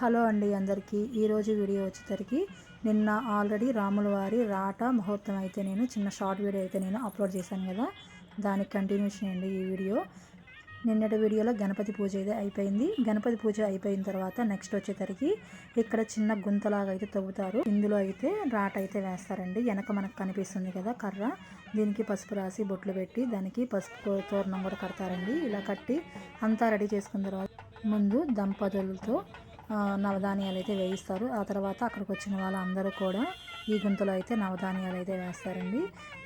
Hello అండి అందరికీ. ఈరోజు వీడియో వచ్చేసరికి నిన్న ఆల్రెడీ రాముల వారి రాట ముహూర్తం అయితే నేను చిన్న షార్ట్ వీడియో అయితే నేను అప్లోడ్ చేశాను కదా. దానికి కంటిన్యూషన్ అండి ఈ వీడియో. నిన్నటి వీడియోలో గణపతి పూజ అయితే అయిపోయింది. గణపతి పూజ అయిపోయిన తర్వాత నెక్స్ట్ వచ్చేసరికి ఇక్కడ చిన్న గుంతలాగా అయితే తవ్వుతారు. ఇందులో అయితే రాట అయితే వేస్తారండి. వెనక మనకు కనిపిస్తుంది కదా కర్ర. దీనికి పసుపు రాసి బొట్లు పెట్టి దానికి పసుపు తోరణం కూడా కడతారండి. ఇలా కట్టి అంతా రెడీ చేసుకున్న తర్వాత ముందు దంపతులతో నవధాన్యాలు అయితే వేయిస్తారు. ఆ తర్వాత అక్కడికి వచ్చిన వాళ్ళందరూ కూడా ఈ గుంతలో అయితే నవధాన్యాలు అయితే వేస్తారండి.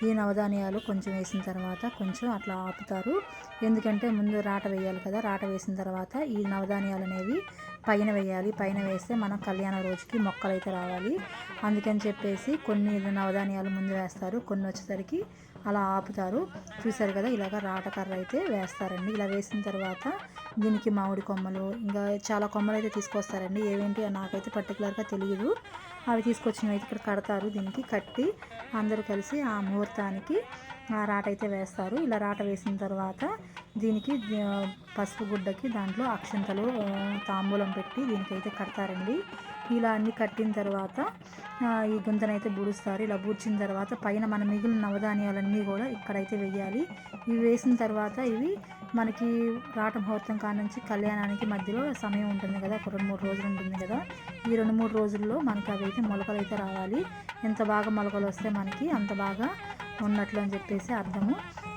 ఈ నవధాన్యాలు కొంచెం వేసిన తర్వాత కొంచెం అట్లా ఆపుతారు. ఎందుకంటే ముందు రాట వేయాలి కదా రాట వేసిన తర్వాత ఈ నవధాన్యాలు అనేవి పైన వేయాలి. పైన వేస్తే మనం కళ్యాణ రోజుకి మొక్కలు అయితే రావాలి. అందుకని చెప్పేసి కొన్ని నవధాన్యాలు ముందు వేస్తారు. కొన్ని వచ్చేసరికి అలా ఆపుతారు. చూసారు కదా ఇలాగ రాటకర్ర అయితే వేస్తారండి. ఇలా వేసిన తర్వాత దీనికి మామిడి కొమ్మలు ఇంకా చాలా కొమ్మలు అయితే తీసుకొస్తారండి. ఏవేంటి నాకైతే పర్టికులర్గా తెలియదు అవి తీసుకొచ్చినవి అయితే ఇక్కడ కడతారు. దీనికి కట్టి అందరూ కలిసి ఆ ముహూర్తానికి రాట అయితే వేస్తారు. ఇలా రాట వేసిన తర్వాత దీనికి పసుపు గుడ్డకి దాంట్లో అక్షంతలు తాంబూలం పెట్టి దీనికైతే కడతారండి. ఇలా అన్నీ కట్టిన తర్వాత ఈ గుంతనైతే బూడుస్తారు. ఇలా బూడ్చిన తర్వాత పైన మన మిగిలిన నవధాన్యాలన్నీ కూడా ఇక్కడైతే వేయాలి. ఇవి వేసిన తర్వాత ఇవి మనకి రాట ముహూర్తం కానుంచి కళ్యాణానికి మధ్యలో సమయం ఉంటుంది కదా ఒక రెండు మూడు రోజులు ఉంటుంది కదా. ఈ రెండు మూడు రోజుల్లో మనకి అవి అయితే మొలకలు అయితే రావాలి. ఎంత బాగా మొలకలు వస్తే మనకి అంత బాగా ఉన్నట్లు అని చెప్పేసి అర్థము.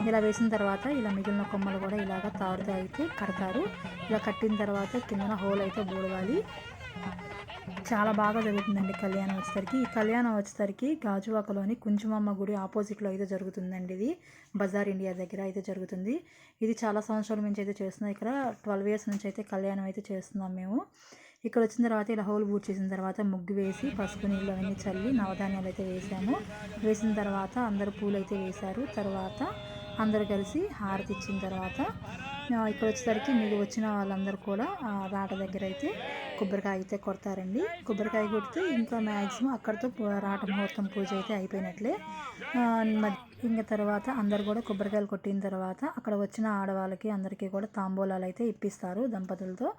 ఇలా వేసిన తర్వాత ఇలా మిగిలిన కొమ్మలు కూడా ఇలాగ తాడుతో అయితే కడతారు. ఇలా కట్టిన తర్వాత కిందన హోల్ అయితే బూడవాలి. చాలా బాగా జరుగుతుందండి కళ్యాణం వచ్చేసరికి. ఈ కళ్యాణం వచ్చేసరికి గాజువాకలోని కుంచుమమ్మ గుడి ఆపోజిట్లో అయితే జరుగుతుందండి ఇది. బజార్ ఇండియా దగ్గర అయితే జరుగుతుంది. ఇది చాలా సంవత్సరాల నుంచి అయితే చేస్తున్నాం. ఇక్కడ ట్వెల్వ్ ఇయర్స్ నుంచి అయితే కళ్యాణం అయితే చేస్తున్నాం మేము. ఇక్కడ వచ్చిన తర్వాత ఇలా హోల్ బూట్ చేసిన తర్వాత ముగ్గు వేసి పసుపు నీళ్ళు అవన్నీ చల్లి నవధాన్యాలు అయితే వేసాము. వేసిన తర్వాత అందరు పూలు అయితే వేశారు. తర్వాత అందరు కలిసి హారతి ఇచ్చిన తర్వాత ఇక్కడ వచ్చేసరికి మీరు వచ్చిన వాళ్ళందరూ కూడా రాట దగ్గర అయితే కొబ్బరికాయ అయితే కొడతారండి. కొబ్బరికాయ కొడితే ఇంకా మ్యాక్సిమం అక్కడితో రాట ముహూర్తం పూజ అయితే అయిపోయినట్లే. ఇంకా తర్వాత అందరు కూడా కొబ్బరికాయలు కొట్టిన తర్వాత అక్కడ వచ్చిన ఆడవాళ్ళకి అందరికీ కూడా తాంబూలాలు అయితే ఇప్పిస్తారు దంపతులతో.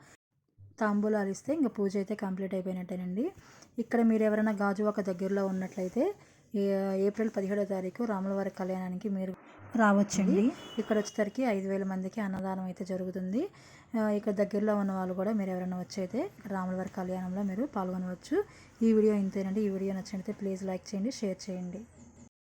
తాంబూలాలు ఇస్తే ఇంకా పూజ అయితే కంప్లీట్ అయిపోయినట్టేనండి. ఇక్కడ మీరు ఎవరైనా గాజు ఒక దగ్గరలో ఉన్నట్లయితే ఏప్రిల్ పదిహేడో తారీఖు రాములవారి కళ్యాణానికి మీరు రావచ్చండి. ఇక్కడ వచ్చేసరికి ఐదు వేల మందికి అన్నదానం అయితే జరుగుతుంది. ఇక్కడ దగ్గరలో ఉన్న వాళ్ళు కూడా మీరు ఎవరైనా వచ్చైతే రాములవారి కళ్యాణంలో మీరు పాల్గొనవచ్చు. ఈ వీడియో ఇంతేనండి. ఈ వీడియో నచ్చినట్లయితే ప్లీజ్ లైక్ చేయండి షేర్ చేయండి.